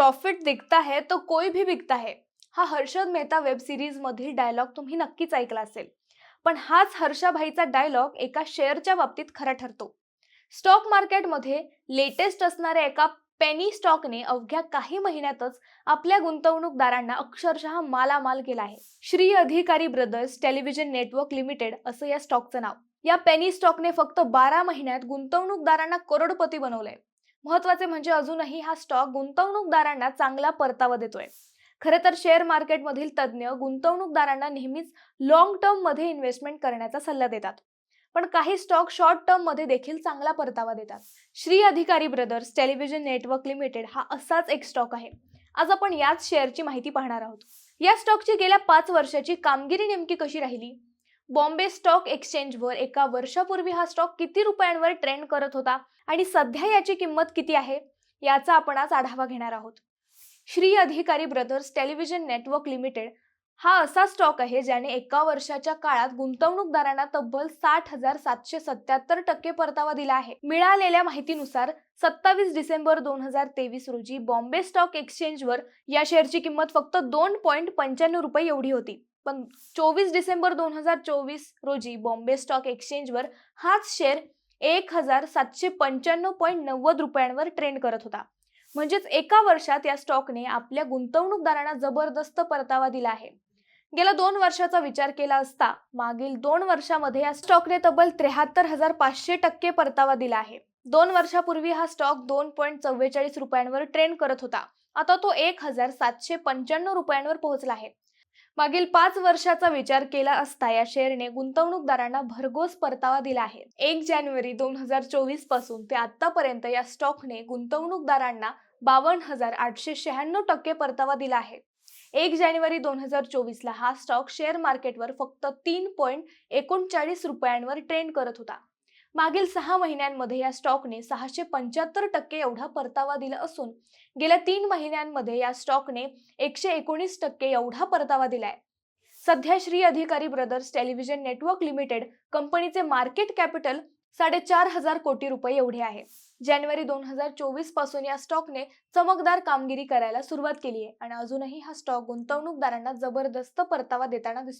Profit दिखता है तो कोई भी बिकता है. हा हर्षद मेहता वेब सिरीज मधील डायलॉग तुम्ही नक्कीच ऐकला असेल. पण हाच हर्षाभाईचा डायलॉग एका शेअरच्या बाबतीत खरा ठरतो. स्टॉक मार्केटमध्ये लेटेस्ट असणाऱ्या एका पेनी स्टॉकने अवघ्या काही महिन्यातच आपल्या गुंतवणूकदारांना अक्षरशः मालामाल केला आहे. Shri Adhikari brothers television network limited असं या स्टॉकचं नाव. या पेनी स्टॉकने फक्त बारा महिन्यात गुंतवणूकदारांना करोडपती बनवलंय. महत्त्वाचे म्हणजे अजूनही हा स्टॉक गुंतवणूकदारांना चांगला परतावा देतोय. खरे तर शेअर मार्केटमधील तज्ज्ञ गुंतवणूकदारांना नेहमीच लॉंग टर्ममध्ये इन्व्हेस्टमेंट करण्याचा सल्ला देतात. पण काही स्टॉक शॉर्ट टर्ममध्ये देखील चांगला परतावा देतात. Shri Adhikari brothers television network limited हा असाच एक स्टॉक आहे. आज आपण याच शेअरची माहिती पाहणार आहोत. या स्टॉकची गेल्या पाच वर्षाची कामगिरी नेमकी कशी राहिली? बॉम्बे स्टॉक एक्सचेंजवर एका वर्षापूर्वी हा स्टॉक किती रुपयांवर ट्रेंड करत होता आणि सध्या याची किंमत किती आहे याचा आपण आज आढावा घेणार आहोत. Shri Adhikari brothers television network limited हा असा स्टॉक आहे ज्याने एका वर्षाच्या काळात गुंतवणूकदारांना तब्बल साठ हजार सातशे सत्याहत्तर टक्के परतावा दिला आहे. मिळालेल्या माहितीनुसार सत्तावीस डिसेंबर दोन हजार तेवीस रोजी बॉम्बे स्टॉक एक्सचेंजवर या शेअरची किंमत फक्त दोन पॉईंट पंच्याण्णव रुपये एवढी होती. पण चोवीस डिसेंबर दोन हजार चोवीस रोजी बॉम्बे स्टॉक एक्सचेंजवर हाच शेअर एक हजार सातशे पंच्याण्णव पॉईंट नव्वद रुपयांवर ट्रेंड करत होता. म्हणजेच एका वर्षात या स्टॉकने आपल्या गुंतवणूकदारांना जबरदस्त परतावा दिला आहे. गेल्या दोन वर्षाचा विचार केला असता मागील दोन वर्षामध्ये या स्टॉकने तब्बल त्र्याहत्तर हजार पाचशे टक्के परतावा दिला आहे. दोन वर्षापूर्वी हा स्टॉक दोन पॉईंट चव्वेचाळीस रुपयांवर ट्रेंड करत होता. आता तो एक हजार सातशे पंच्याण्णव रुपयांवर पोहोचला आहे. मागील पाच वर्षाचा विचार केला असता या शेअरने गुंतवणूकदारांना भरघोस परतावा दिला आहे. एक जानेवारी दोन हजार चोवीसपासून ते आतापर्यंत या स्टॉकने गुंतवणूकदारांना बावन्न हजार आठशे शहाण्णव टक्के परतावा दिला आहे. एक जानेवारी दोन हजार चोवीसला हा स्टॉक शेअर मार्केटवर फक्त तीन पॉईंट एकोणचाळीस रुपयांवर ट्रेंड करत होता. मागील सहा महिन्यांमध्ये या स्टॉकने सहाशे पंच्याहत्तर टक्के एवढा परतावा दिला असून गेल्या तीन महिन्यांमध्ये या स्टॉकने एकशे एकोणीस टक्के एवढा परतावा दिलाय. सध्या Shri Adhikari brothers television network limited कंपनीचे मार्केट कॅपिटल साडेचार हजार कोटी रुपये एवढे आहे. जानेवारी दोन हजार चोवीसपासून या स्टॉकने चमकदार कामगिरी करायला सुरुवात केली आहे आणि अजूनही हा स्टॉक गुंतवणूकदारांना जबरदस्त परतावा देताना दिसतो.